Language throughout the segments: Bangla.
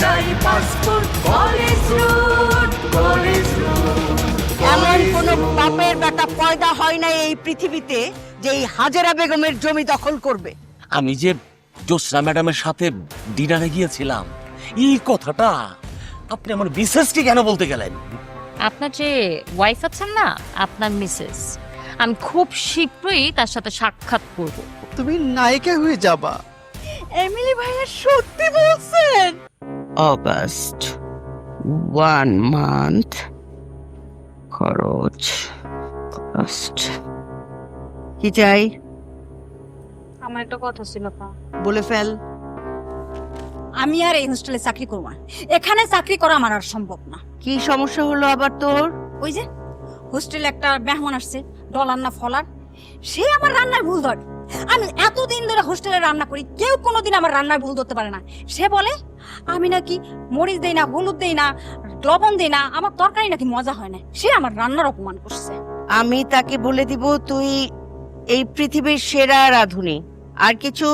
একটাই passport college road college road. এমন কোন বাপের বেটা পয়দা হয় না এই পৃথিবীতে যে এই হাজেরা বেগমের জমি দখল করবে। আমি যে জোসনা ম্যাডামের সাথে ডিনারে গিয়েছিলাম এই কথাটা আপনি আমার বিশেষকে কেন বলতে গেলেন? আপনার যে ওয়াইফ আছেন না আপনার মিসেস আমি খুব শীঘ্রই তার সাথে সাক্ষাৎ করব। তুমি নায়িকা হয়ে যাবা। এমিলি ভাইয়া সত্যি বলছেন? অগাস্ট ওয়ান মান্থ খরচ অগাস্ট কি চাই? আমার একটা কথা ছিল বলে ফেল। আমি আর এই হোস্টেলে চাকরি করব না। এখানে চাকরি করা আমার আর সম্ভব না। কি সমস্যা হলো আবার তোর? ওই যে হোস্টেলে একটা মেহমান আসছে ডলার না ফলার। সে আমার রান্নার ভুল ধরে। আমি এতদিন ধরে হোস্টেলে রান্না করি কেউ কোনোদিন আমার রান্নার ভুল ধরতে পারে না। সে বলে আমি নাকি মরিচ দেই না হলুদ দেই না লবণ দেই না আমার তরকারি নাকি মজা হয় না। সে আমার রান্নার অপমান করছে। আমি তাকে বলে দিব তুই এই পৃথিবীর সেরা রাধুনি আর কিছু?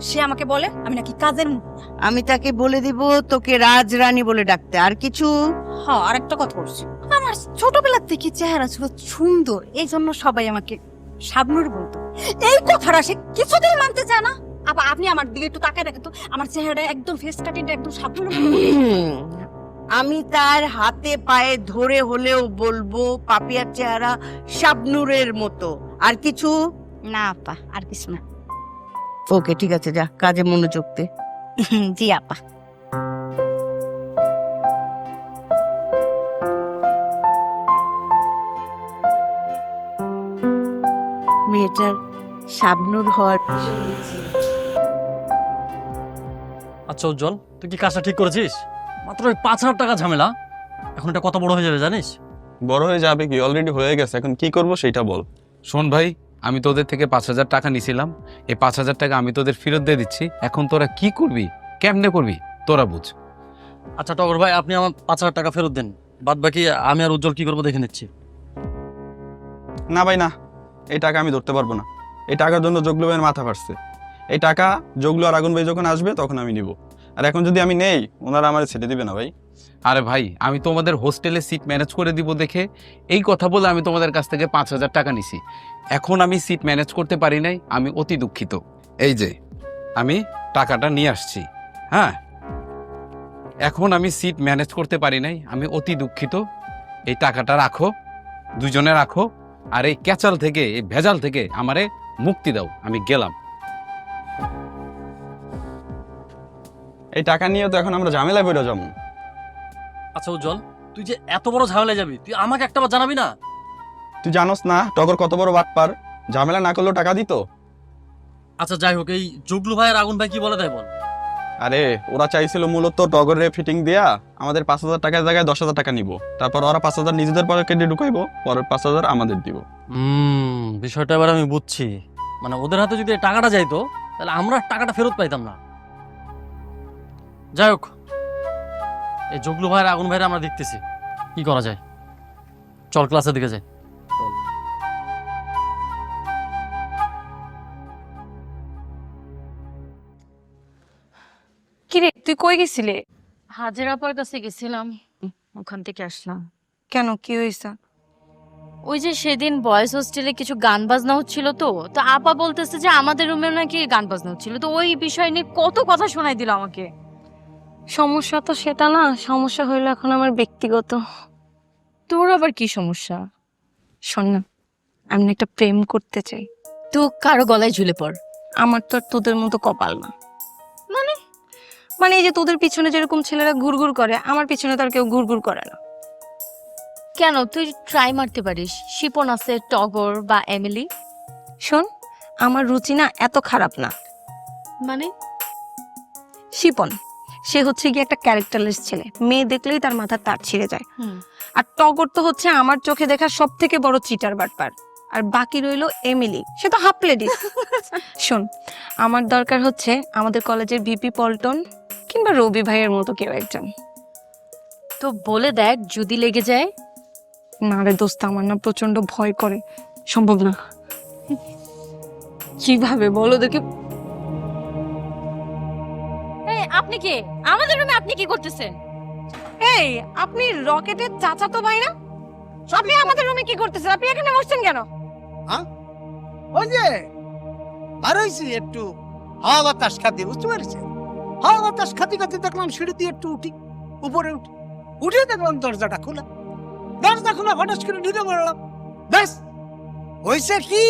সে আমাকে বলে আমি নাকি কাজের আমি তাকে বলে দিব তোকে রাজরানী বলে ডাকতে আর কিছু? হ আর একটা কথা করছি আমার ছোটবেলার থেকে চেহারা ছিল সুন্দর এই জন্য সবাই আমাকে শাবনুর বলতো এই কথাটা সে কিছুতেই মানতে চায় না। আবার আপনি আমার দিকে একটু তাকায় দেখেন তো আমার চেহারা একদম ফেস কাটিংটা একদম শাবনুর আমি তার হাতে পায়ে ধরে হলেও বলব পাপিয়ার চেহারা শাবনুরের মতো। আর কিছু? না আপা আর কিছু না। ওকে ঠিক আছে যা কাজে মনোযোগ দে। জি আপা। মেয়েটার শাবনুর হওয়ার আচ্ছা উজ্জ্বল তুই কি কাজটা ঠিক করেছিস? মাত্র ওই পাঁচ হাজার টাকা ঝামেলা। এখন এটা কত বড় হয়ে যাবে জানিস? বড় হয়ে যাবে কি? অলরেডি হয়ে গেছে এখন কি করব সেটা বল। শোন ভাই আমি তোদের থেকে পাঁচ হাজার টাকা নিছিলাম। এই পাঁচ হাজার টাকা আমি তোদের ফেরত দিয়ে দিচ্ছি। এখন তোরা কি করবি? কেমনে করবি? তোরা বুঝ। আচ্ছা টগর ভাই আপনি আমার পাঁচ হাজার টাকা ফেরত দেন। বাদ বাকি আমি আর উজ্জ্বল কি করব দেখে নিচ্ছি। না ভাই না। এই টাকা আমি ধরতে পারব না। এই টাকার জন্য জগলু ভাইয়ের মাথা ফাটছে। এই টাকা জগলু আর আগুন ভাই যখন আসবে, তখন আমি নিব। আর এখন যদি আমি নেই, ওনারা আমার ছেড়ে দিবে না ভাই। আরে ভাই, আমি তোমাদের হোস্টেলে সিট ম্যানেজ করে দিব দেখে এই কথা বলে আমি তোমাদের কাছ থেকে পাঁচ হাজার টাকা নিছি। এখন আমি সিট ম্যানেজ করতে পারি নাই, আমি অতি দুঃখিত। এই যে, আমি টাকাটা নিয়ে আসছি হ্যাঁ? এখন আমি সিট ম্যানেজ করতে পারি নাই, আমি অতি দুঃখিত। এই টাকাটা রাখো, দুজনে রাখো আর এই ক্যাচাল থেকে এই ভেজাল থেকে আমারে মুক্তি দাও আমি গেলাম। এই টাকা নিয়ে তো এখন আমরা ঝামেলায় পড়ে যাব। আচ্ছা উজ্জ্বল তুই যে এত বড় ঝামেলায় যাবি তুই আমাকে একটা বার জানাবি না? তুই জানোস না টগর কত বড় বাটপার ঝামেলা না করলেও টাকা দিত। আচ্ছা যাই হোক এই জুগলু ভাই আর আগুন ভাই কি বলে তাই বল? আরে, ওরা চাইছিল মূলত টগরে ফিটিং দেয়া আমাদের পাঁচ হাজার টাকার জায়গায় দশ হাজার টাকা নিব। তারপর ওরা পাঁচ হাজার নিজেদের পকেটে ঢুকাইবো, পরের পাঁচ হাজার আমাদের দিব। হুম, বিষয়টা এবার আমি বুঝছি। মানে ওদের হাতে যদি টাকাটা যাইতো, তাহলে আমরা টাকাটা ফেরত পাইতাম না। যাই হোক, এই জগলু ভাইয়ের, আগুন ভাইয়ের আমরা দেখতেছি। কি করা যায়? চল ক্লাসের দিকে যাই। কিরে তুই কই গেছিলি? হাজিরা পর কাছে গেছিলাম। ওখান থেকে আসলাম। কেন কি হয়েছে? ওই যে সেদিন বয়েজ হোস্টেলে কিছু গান বাজনা হচ্ছিল তো তো আপা বলতেছে যে আমাদের রুমে নাকি গান বাজনা হচ্ছিল। তো ওই বিষয় নিয়ে কত কথা শোনাই দিল আমাকে। সমস্যা তো সেটা না সমস্যা হইল এখন আমার ব্যক্তিগত। তোর আবার কি সমস্যা? শোন না আমি একটা প্রেম করতে চাই। তো কারও গলায় ঝুলে পড়। আমার তো আর তোদের মতো কপাল না। মানে? মানে এই যে তোদের পিছনে যেরকম ছেলেরা ঘুরঘুর করে আমার পিছনে তো আর কেউ ঘুরঘুর করে না। কেন? তুই ট্রাই মারতে পারিস। শিপন আছে টগর বা এমিলি। শোন আমার রুচি না এত খারাপ না। মানে? শিপন সে হচ্ছে গিয়ে একটা ক্যারেক্টারলেস ছেলে। মেয়ে দেখলেই তার মাথার তার ছিঁড়ে যায়। আর টগর তো হচ্ছে আমার চোখে দেখা সব থেকে বড় চিটার বাটপার। আর বাকি রইল এমিলি। সে তো হাফ লেডি শোন আমার দরকার হচ্ছে আমাদের কলেজের ভিপি পল্টন কিংবা রবি ভাইয়ের মতো কেউ একজন। তো বলে দেখ যদি লেগে যায়। না রে দোস্ত আমার না প্রচণ্ড ভয় করে। সম্ভব না। কীভাবে? বলো দেখি। এই আপনি কে? আমাদের রুমে আপনি কি করতেছেন? এই আপনি রকেটের চাচাতো ভাই না? আপনি আমাদের রুমে কি করতেছেন আপনি এখানে বসছেন কেন? ওই যে আর হয়েছি একটু হাওয়া বাতাস খাতে বুঝতে পেরেছেন? হাওয়া বাতাস খাতে খাতে দেখলাম সিঁড়ি দিয়ে একটু উঠি উপরে উঠি। উঠে দেখলাম দরজাটা খোলা। দরজা খোলা হঠাৎ করে ঢুকে পড়লাম ব্যাস হয়েছে কি?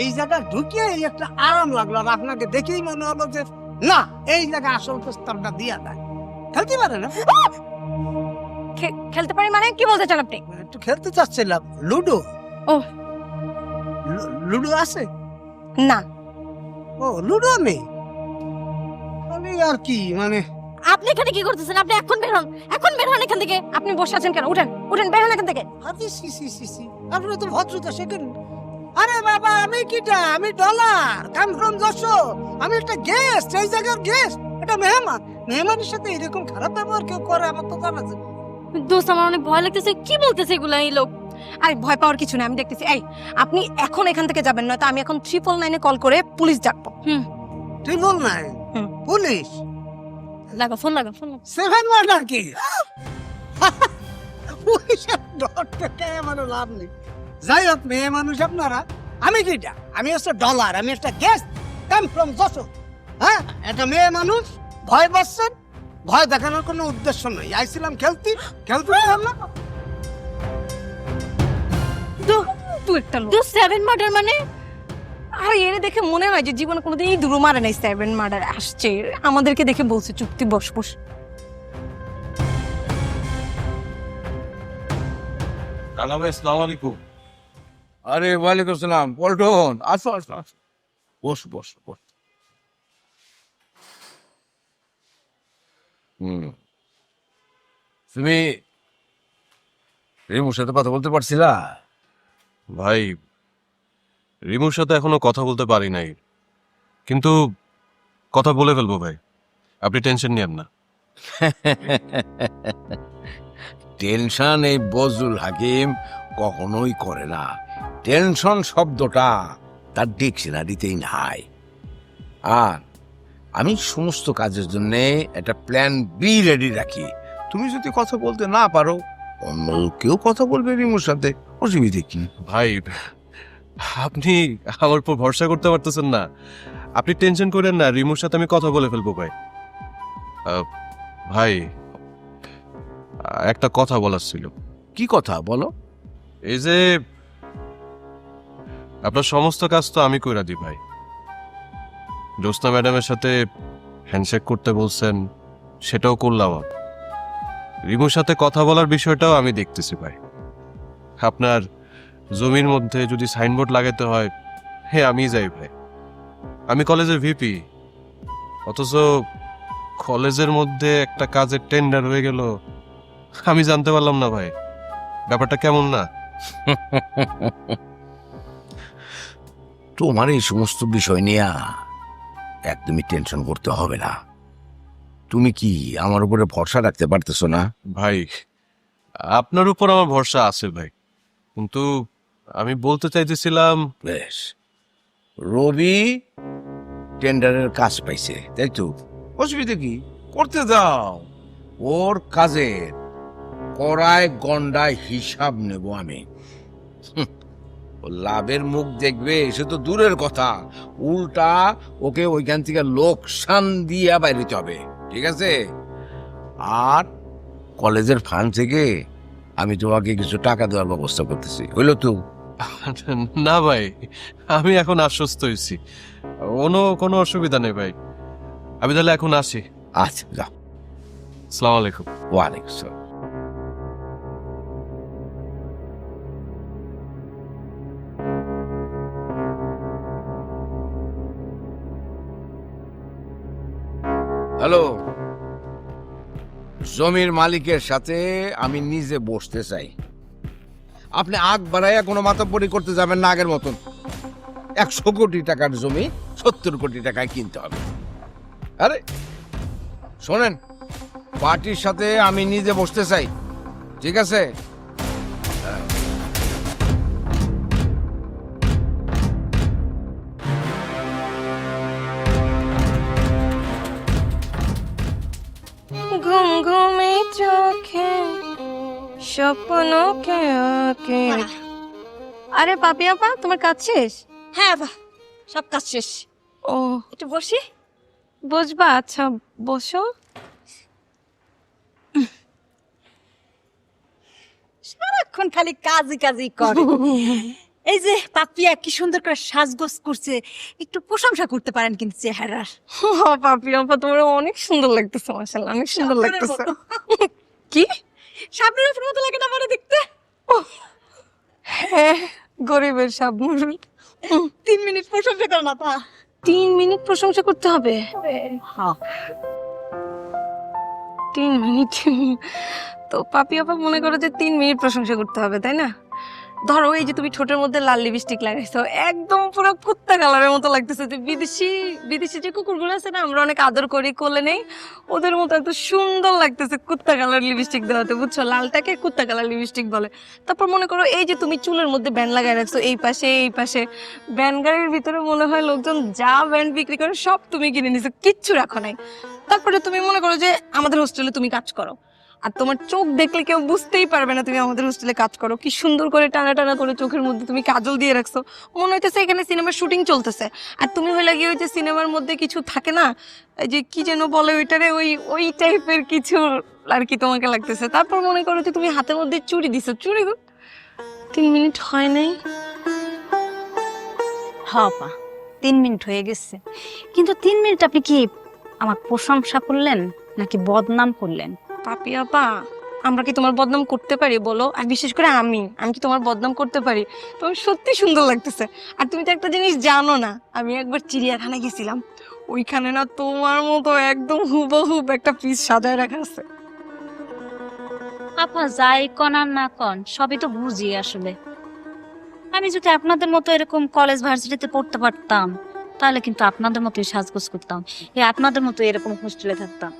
এই জায়গা ঢুকে এই একটা আরাম লাগল আর আপনাকে দেখেই মনে হলো যে না এই জায়গা আসল প্রস্তাবটা দিয়া দেয়। খেলতে পারে না? খেলতে পারি মানে? কি বলতে চান আপনি? একটু খেলতে চাচ্ছিলাম। লুডো। ও। লুডো আছে? না। ও লুডো নেই। আমি আর কি মানে। আপনি এখানে কি করতেছেন? আপনি এখন বের হন এখন বের হন এখান থেকে। আপনি বসে আছেন কেন? উঠেন উঠেন বের হন এখান থেকে। আরে সি সি সি সি আপনি তো ভদ্রতা শেখেন। আরে বাবা আমি কিটা? আমি ডলার কাম ফ্রম যশোর আমি একটা গেস্ট এই জায়গার গেস্ট এটা মেহমান। মেহমানের সাথে এরকম খারাপ ব্যবহার কেউ করে আমার তো জানা আছে। দোস্ত আমার অনেক ভয় লাগতেছে। কি বলতেছে এগুলা এই লোক? আরে ভয় পাওয়ার কিছু না আমি দেখতেছি। এই আপনি এখন এখান থেকে যাবেন না তো আমি এখন ট্রিপল নাইনে কল করে পুলিশ ডাকবো। হুম। ট্রিপল নাই হুম। পুলিশ? লাগা ফোন লাগা ফোন লাগা। সেভেন মার্ডার কি পুলিশের ডর থেকে আমার লাভ নেই। যাই হোক মেয়ে মানুষ আপনারা আমি কিটা? আমি হচ্ছে ডলার আমি একটা গেস্ট কাম ফ্রম যশোর। হ্যাঁ একটা মেয়ে মানুষ ভয় পাচ্ছেন? ভয় দেখানোর কোনো উদ্দেশ্য নেই। আইছিলাম খেলতে খেলতে পারলাম না। তুই একটা লোক সেভেন মার্ডার মানে? আর এর দেখে মনে হয় যে জীবনে কোনোদিন এই দুরু মারে নাই সেভেন মার্ডার আসছে। আমাদেরকে দেখে বলছে চুক্তি বস বস। ভাই আসসালামু আলাইকুম। আরে ওয়ালাইকুম আসসালাম। পল্টন আসো আসো আসো। বস বস বস। হুম। তুমি রিমুর সাথে কথা বলতে পারছিলা? ভাই রিমুর সাথে এখনও কথা বলতে পারি নাই। কিন্তু কথা বলে ফেলব ভাই। আপনি টেনশন নিয়েন না। টেনশন এই বজরুল হাকিম কখনোই করে না। টেনশন শব্দটা তার ডিকশনারিতেই নাই। আর আমি সমস্ত কাজের জন্য একটা প্ল্যান বি রেডি রাখি। তুমি যদি কথা বলতে না পারো অন্য কেউ কথা বলবে রিমুর সাথে। অসুবিধে কি? ভাই আপনি আমার উপর ভরসা করতে পারতেছেন না। আপনি টেনশন করেন না রিমুর সাথে আমি কথা বলে ফেলব ভাই। ভাই একটা কথা বলার ছিল। কি কথা বলো? এই যে আপনার সমস্ত কাজ তো আমি কইরা দিই ভাই। জ্যোৎস্না ম্যাডামের সাথে হ্যান্ডশেক করতে বলছেন সেটাও করলাম রিমুর সাথে কথা বলার বিষয়টাও আমি দেখতেছি ভাই। আপনার জমির মধ্যে যদি সাইনবোর্ড লাগাতে হয় হ্যাঁ আমি যাই ভাই। আমি কলেজের ভিপি অথচ কলেজের মধ্যে একটা কাজের টেন্ডার হয়ে গেল আমি জানতে পারলাম না ভাই। ব্যাপারটা কেমন না? তোমার এই সমস্ত বিষয় নিয়ে একদমই টেনশন করতে হবে না। তুমি কি আমার উপরে ভরসা রাখতে পারতেছো না? ভাই আপনার উপর আমার ভরসা আছে ভাই। কিন্তু আমি বলতে চাইতেছিলাম বেশ। রবি টেন্ডারের কাজ পাইছে তাই তো? অসুবিধা কি? করতে দাও। ওর কাজের কড়ায় গন্ডায় হিসাব নেব আমি। লাভের মুখ দেখবে সে তো দূরের কথা। উল্টা ওকে ওইখান থেকে লোকসান দিয়ে বাইরেতে হবে ঠিক আছে? আর কলেজের ফান্ড থেকে আমি তোমাকে কিছু টাকা দেওয়ার ব্যবস্থা করতেছি হইল তো? না ভাই আমি এখন আশ্বস্ত হয়েছি। কোনো কোনো অসুবিধা নেই ভাই। আমি তাহলে এখন আসি। আচ্ছা যাও। সালাম আলাইকুম। ওয়ালাইকুম আসসালাম হ্যালো। জমির মালিকের সাথে আমি নিজে বসতে চাই। আপনি আগ বাড়াইয়া কোনো মাতাব্বরি করতে যাবেন না আগের মতন। একশো কোটি টাকার জমি সত্তর কোটি টাকায় কিনতে হবে। আরে, শোনেন, পার্টির সাথে আমি নিজে বসতে চাই, ঠিক আছে? ঘুম ঘুমে চোখে আঁকে আরে তোমার কাজ শেষ? হ্যাঁ বা সব কাজ শেষ। ও। একটু বসি। বসবা আচ্ছা বসো। সারাক্ষণ খালি কাজই কাজই করে। এই যে পাপিয়া কি সুন্দর করে সাজগোজ করছে একটু প্রশংসা করতে পারেন কিন্তু চেহারার। ও পাপি আপা তোমার অনেক সুন্দর লাগতেছে মাশাআল্লাহ অনেক সুন্দর লাগতেছে। কি? সামনের মতো লাগে না মনে দেখতে। হ্যাঁ গরিবের সাবনুর। তিন মিনিট প্রশংসা করে না তা তিন মিনিট প্রশংসা করতে হবে? হ্যাঁ। তিন মিনিট। তো পাপি আপা মনে করো যে তিন মিনিট প্রশংসা করতে হবে তাই না? ধরো এই যে তুমি ঠোঁটের মধ্যে লাল লিপস্টিক লাগাইছো, একদম পুরো কুত্তা কালারের মতো লাগতেছে। যে বিদেশি বিদেশি যে কুকুরগুলো আছে না, আমরা অনেক আদর করি, কোলে নেই, ওদের মতো এত সুন্দর লাগতেছে কুত্তা কালার লিপস্টিক দেওয়াতে, বুঝছ? লালটাকে কুত্তা কালার লিপস্টিক বলে। তারপর মনে করো এই যে তুমি চুলের মধ্যে ব্যান্ড লাগাই রাখছো, এই পাশে এই পাশে ব্যান্ড গাড়ির ভিতরে মনে হয় লোকজন যা ব্যান্ড বিক্রি করে সব তুমি কিনে নিছো, কিচ্ছু রাখো নাই। তারপরে তুমি মনে করো যে আমাদের হোস্টেলে তুমি কাজ করো। আর তোমার চোখ দেখলে কেউ বুঝতেই পারবে না তুমি আমাদের হোস্টেলে কাজ করো। কি সুন্দর করে টানা টানা করে চোখের মধ্যে তুমি কাজল দিয়ে রাখছো। মনে হইতেছে এখানে সিনেমার শুটিং চলতেছে। আর তুমি হলে গিয়ে ওই যে সিনেমার মধ্যে কিছু থাকে না যে কি যেন বলে ওইটারে, ওই ওই টাইপের কিছু আর কি তোমাকে লাগতেছে। তারপর মনে করো যে তুমি হাতের মধ্যে চুরি দিছো। চুরি তিন মিনিট হয় নাই। হ্যাঁ পা, তিন মিনিট হয়ে গেছে। কিন্তু তিন মিনিট আপনি কি আমার প্রশংসা করলেন নাকি বদনাম করলেন? পাপি আপা, আমরা কি তোমার বদনাম করতে পারি বলো? আর বিশেষ করে আমি আমি কি তোমার বদনাম করতে পারি? সত্যি সুন্দর লাগতেছে। আর তুমি তো একটা জিনিস জানো না, আমি একবার চিড়িয়াখানায় গেছিলাম। ওইখানে না তোমার মতো একদম হুবহুব একটা পিস সাজায় রাখা আছে। আপা, যাই কন আর না কন, সবই তো বুঝি আসলে। আমি যদি আপনাদের মতো এরকম কলেজ ভার্সিটিতে পড়তে পারতাম, তাহলে কিন্তু আপনাদের মতোই সাজগোজ করতাম। আপনাদের মতো এরকম হোস্টেলে থাকতাম।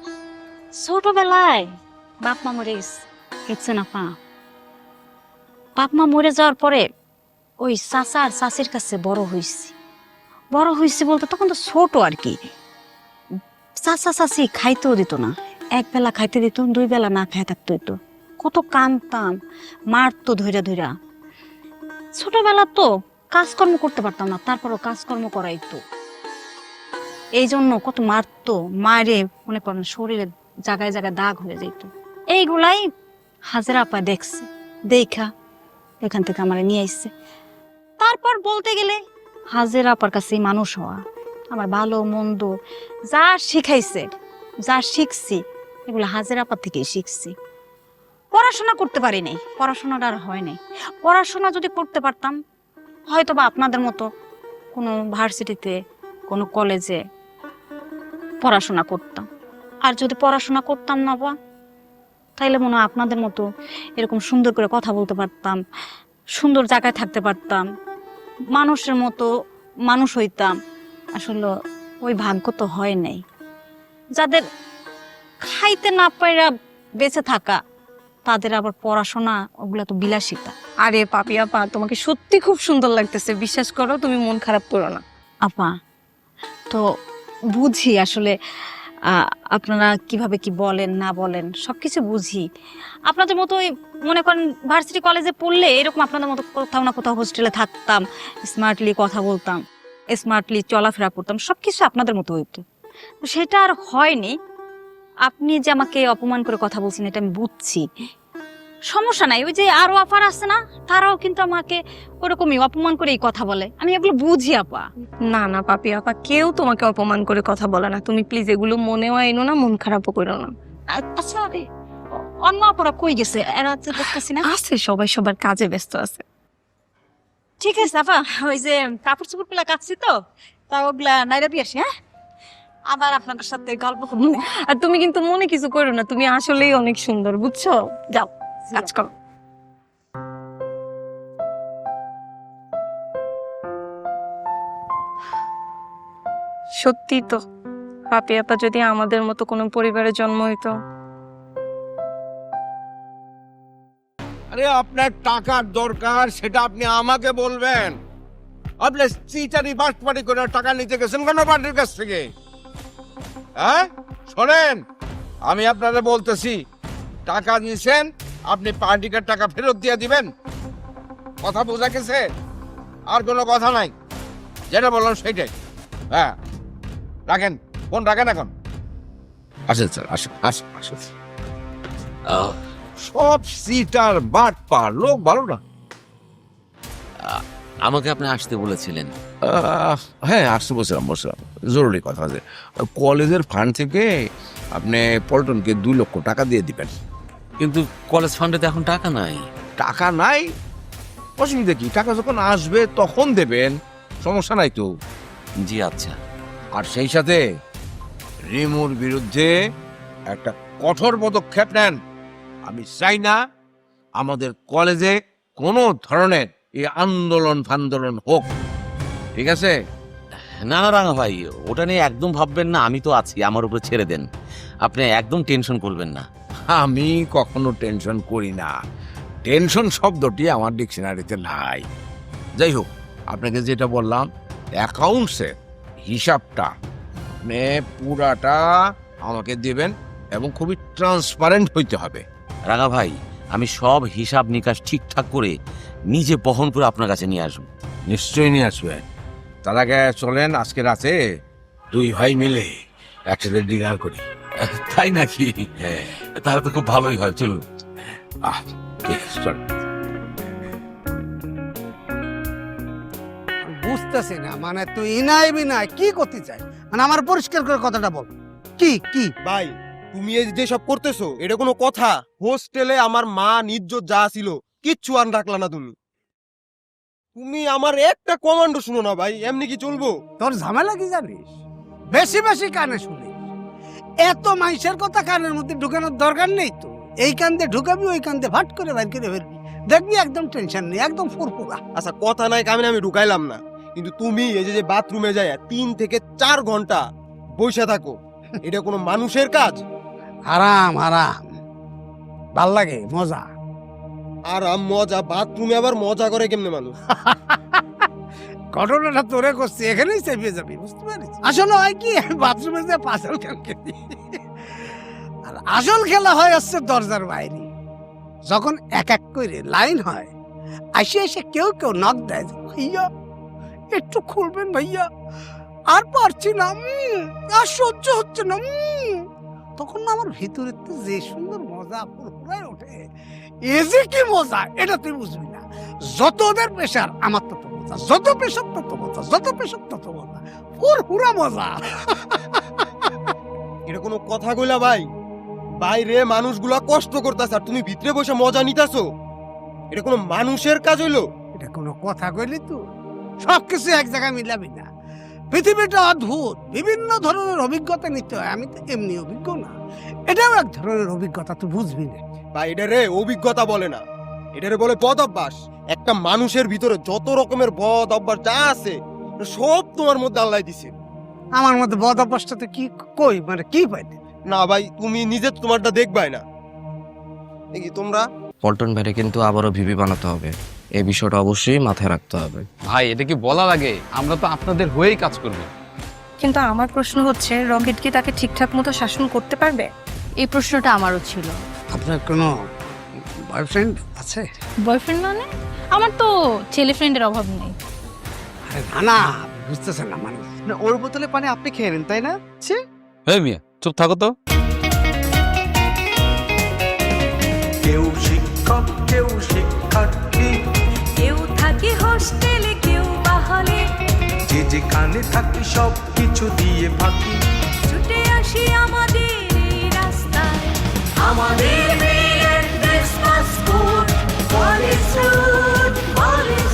ছোটবেলায় বাপ মা মরে গেছে না পা। বাপ মা মরে যাওয়ার পরে ওই চাচা আর চাচির কাছে বড় হয়েছি। বড় হয়েছি বলতে তখন তো ছোট আর কি। চাচা চাচি খাইতেও দিত না, এক বেলা খাইতে দিত, দুই বেলা না খাই থাকতো তো কত কানতাম, মারতো ধইরা ধইরা। ছোটবেলা তো কাজকর্ম করতে পারতাম না, তারপরও কাজকর্ম করাইতো। এই জন্য কত মারতো, মারে, মনে করেন শরীরে জায়গায় জায়গায় দাগ হয়ে যেত এইগুলাই হাজারা আপা দেখছে, দেখা এখান থেকে আমার নিয়ে আসছে তারপর বলতে গেলে হাজেরা আপার কাছে মানুষ হওয়া, আমার ভালো, মন্দ, যা শিখাইছে, যা শিখছি, এগুলো হাজেরা আপার থেকেই শিখছি। পড়াশোনা করতে পারি নাই, পড়াশোনাটা আর হয় নাই। পড়াশোনা যদি করতে পারতাম হয়তো বা আপনাদের মতো কোনো ভার্সিটিতে, কোনো কলেজে পড়াশোনা করতাম। আর যদি পড়াশোনা করতাম না বা তাইলে মনে হয় আপনাদের মতো এরকম সুন্দর করে কথা বলতে পারতাম সুন্দর জায়গায় থাকতে পারতাম মানুষের মতো মানুষ হইতাম। আসলে ওই ভাগ্য তো হয় নাই। যাদের খাইতে না পাইরা বেঁচে থাকা তাদের আবার পড়াশোনা ওগুলো তো বিলাসিতা। আরে পাপি আপা তোমাকে সত্যি খুব সুন্দর লাগতেছে। বিশ্বাস করো তুমি মন খারাপ করো না। আপা তো বুঝি আসলে আপনারা কীভাবে কি বলেন, না বলেন, সবকিছু বুঝি। আপনাদের মতো মনে করেন ভার্সিটি কলেজে পড়লে এরকম আপনাদের মতো কোথাও না কোথাও হোস্টেলে থাকতাম স্মার্টলি কথা বলতাম স্মার্টলি চলাফেরা করতাম সব কিছু আপনাদের মতো হইতো। সেটা আর হয়নি। আপনি যে আমাকে অপমান করে কথা বলছেন, এটা আমি বুঝছি। সমস্যা নাই ওই যে আরও অফার আছে না তারাও কিন্তু আমাকে ওরকমই অপমান করেই কথা বলে। আমি এগুলো বুঝি আপা। না না পাপি আপা কেউ তোমাকে অপমান করে কথা বলে না। তুমি প্লিজ এগুলো মনেও আইনো না মন খারাপও করো না। আচ্ছা অন্য অপরা কই গেছে? এরা তো দেখতেছি না। আছে সবাই সবার কাজে ব্যস্ত আছে। ঠিক আছে আপা ওই যে কাপড় চোপড়গুলা কাটছি তো তা ওগুলা নাইরা দিয়ে আসি হ্যাঁ? আবার আপনাদের সাথে গল্প করব। আর তুমি কিন্তু মনে কিছু করো না তুমি আসলেই অনেক সুন্দর বুঝছ? যাও। কাজ করো সত্যি তো। পাপি আপা যদি আমাদের মতো কোনো পরিবারে জন্ম হইতো আরে আপনার টাকার দরকার সেটা আপনি আমাকে বলবেন। আপনি চিটারি বাটপাটি করে টাকা নিতে গেছেন কেন পার্টির কাছ থেকে? হ্যাঁ? শোনেন আমি আপনাদের বলতেছি টাকা নিয়েছেন আপনি পার্টিকে টাকা ফেরত দিয়ে দিবেন? কথা বোঝা গেছে? আর কোনো কথা নাই। যেটা বললাম সেইটাই। হ্যাঁ। রাখেন। ফোন রাখেন এখন। আসেন স্যার আসেন আসেন আসেন। সব সিটার বাট পার লোক ভালো না। আমাকে আপনি আসতে বলেছিলেন। হ্যাঁ আসতে বসলাম বসলাম জরুরি কথা আছে। কলেজের ফান্ড থেকে আপনি পল্টনকে দুই লক্ষ টাকা দিয়ে দিবেন। কিন্তু কলেজ ফান্ডে তো এখন টাকা নাই। টাকা নাই? অসুবিধা কি? টাকা যখন আসবে তখন দেবেন। সমস্যা নাই তো? জি আচ্ছা। আর সেই সাথে রিমুর বিরুদ্ধে একটা কঠোর পদক্ষেপ নেন। আমি চাই না আমাদের কলেজে কোনো ধরনের এই আন্দোলন ফান্দোলন হোক। ঠিক আছে? না না রাঙা ভাই ওটা নিয়ে একদম ভাববেন না আমি তো আছি আমার উপরে ছেড়ে দেন। আপনি একদম টেনশন করবেন না। আমি কখনো টেনশন করি না। টেনশন শব্দটি আমার ডিকশনারিতে নাই। যাই হোক, আপনাকে যেটা বললাম অ্যাকাউন্টসের হিসাবটা, আপনি পুরাটা আমাকে দেবেন এবং খুবই ট্রান্সপারেন্ট হইতে হবে। রাঙা ভাই, আমি সব হিসাব নিকাশ ঠিকঠাক করে নিজে বহন করে আপনার কাছে নিয়ে আসব। নিশ্চয়ই নিয়ে আসবেন তার আগে চলেন, আজকে রাতে দুই ভাই মিলে একসাথে ডিনার করি। তাই নাকি? তাহলে তো খুব ভালোই হয় চলুন। আহ বুঝতেছি না মানে তুই ইনাই বিনাই কি করতে চাই? মানে আমার পরিষ্কার করে কথাটা বল। কি কি? ভাই তুমি এই যে সব করতেছো এটা কোনো কথা? হোস্টেলে আমার মা নিজ্জত যা ছিল কিচ্ছু আন রাখলা না তুমি। তুমি আমার একটা কমান্ডো শুনো না ভাই এমনি কি চলবো? তোর ঝামেলা কি জানিস? বেশি বেশি কানে শুনিস এত মানুষের কথা কানের মধ্যে ঢুকানোর দরকার নেই তো। এই কান্দে ঢুকাবি ওই কান্দে ভাট করে বাইর করে ফেলবি। দেখবি একদম টেনশন নেই একদম ফুরফুরা। আচ্ছা কথা নাই কামে আমি ঢুকাইলাম না। কিন্তু তুমি এই যে যে বাথরুমে যায় তিন থেকে চার ঘণ্টা বসে থাকো এটা কোনো মানুষের কাজ? আরাম আরাম। ভালো লাগে মজা। আরাম মজা বাথরুমে আবার মজা করে কেমনে মানুষ? ঘটনাটা তোরে করছি, এখানেই চেপে যাবি, বুঝতে পারিস? আসলে হয় কি, বাথরুমে যে পাশাল খেল খেলি আর আসল খেলা হয় হচ্ছে দরজার বাইরে। যখন এক এক করে লাইন হয়, আসে এসে কেউ কেউ নক দেয় ভাইয়া, একটু খুলবেন ভাইয়া, আর পারছি না আর সহ্য হচ্ছে না তখন না আমার তো যে সুন্দর মজা ফুরফুরায় ওঠে, এ যে কি মজা, এটা তুই বুঝবি না। যত ওদের প্রেশার আমার তত মজা যত প্রেশার তত মজা যত প্রেশার তত মজা। ফুরফুরা মজা। এটা কোনো কথা কইলা ভাই? বাইরে মানুষগুলা কষ্ট করতেছে আর তুমি ভিতরে বসে মজা নিতাছো। এটা কোনো মানুষের কাজ হইল? এটা কোনো কথা কইলি তো? সব কিছু এক জায়গায় মিলাবি না। পৃথিবীটা অদ্ভুত। বিভিন্ন ধরনের অভিজ্ঞতা নিতে হয়। আমি তো এমনি অভিজ্ঞ না। এটাও এক ধরনের অভিজ্ঞতা তুই বুঝবি না। ভাই এটা রে অভিজ্ঞতা বলে না। এটারে বলে বদ অভ্যাস। একটা মানুষের ভিতরে যত রকমের বদ অভ্যাস যা আছে সব তোমার মধ্যে আল্লাহ দিছে। আমার মধ্যে বদ অভ্যাসটাতে কি কই? মানে কি পাইতে না ভাই তুমি নিজে তোমারটা দেখবাই না। দেখি তোমরা। পল্টন ভাইরে কিন্তু আবারও ভিপি বানাতে হবে। এই বিষয়টা অবশ্যই মাথায় রাখতে হবে। ভাই এটা কি বলা লাগে? আমরা তো আপনাদের হয়েই কাজ করব। কিন্তু আমার প্রশ্ন হচ্ছে রকেট কি তাকে ঠিকঠাক মতো শাসন করতে পারবে? এই প্রশ্নটা আমারও ছিল। আপনার কোনো বয়ফ্রেন্ড আছে? বয়ফ্রেন্ড মানে? আমার তো ছেলে ফ্রেন্ডের অভাব নেই। আরে না না বুঝতেছেন না মানে না ওর বোতলে পানি আপনি খেয়ে নেন তাই না? ছি। হে মিয়া চুপ থাকো তো। কেউ শিক্ষক কেউ শিক্ষার্থী। কেউ থাকে হোস্টেলে কেউ বাহলে। যে যে যেখানে থাকি সব কিছু দিয়ে ফাঁকি ছুটে আসি আমাদের রাস্তায়। আমাদের Christmas food, school, is food,